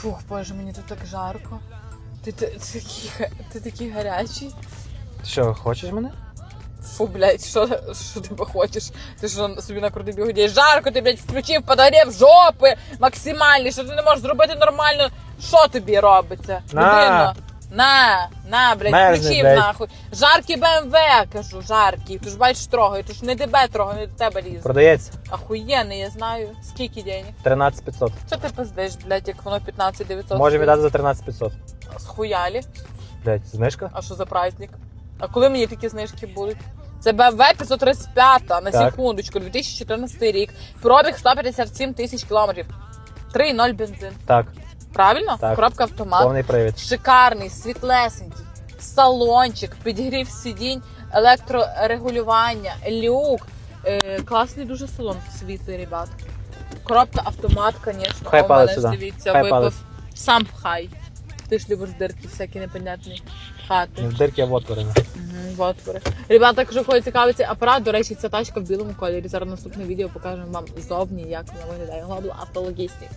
Фух, боже, мені тут так жарко. Ти, ти, ти, такий, ти такий гарячий. Що, хочеш мене? Фу, блядь, що, що ти хочеш? Ти що собі на накрутив бігодій? Жарко, ти, блядь, включив подогрів жопи максимальний, що ти не можеш зробити нормально. Що тобі робиться? На. Людино? На, на, блядь, Мерзне, блядь. нахуй. Жаркий БМВ, кажу, жаркий. Ти ж бачиш трогай, то ж не тебе трогай, не до тебе лізе. Продається. Ахуєнний, я знаю. Скільки денег? 13 500. Що ти пиздиш, блядь, як воно 15 900? Можемо віддати за 13 500. Схуялі. Блять, знижка? А що за праздник? А коли мені такі знижки будуть? Це BMW 535 на Так. секундочку, 2014 рік. Пробіг 157 тисяч кілометрів. 3,0 бензин. Так, Правильно? Так. Коробка автомат. повний привід. Шикарний, світлесенький, салончик, підігрів сидінь, електрорегулювання, люк. Е, класний дуже салон світлий, ребят. Коробка автомат, звісно. Хай О, палець мене ж сюди. дивіться, Хай випив. палець. Сам пхай. Ти ж любиш дирки всякі непонятні хати. Не в дирки, а в отвори. Угу, в отвори. Ребята, якщо хочуть цікавий цей апарат, до речі, ця тачка в білому кольорі. Зараз наступне відео покажемо вам зовні, як вона виглядає. Глобал автологістів.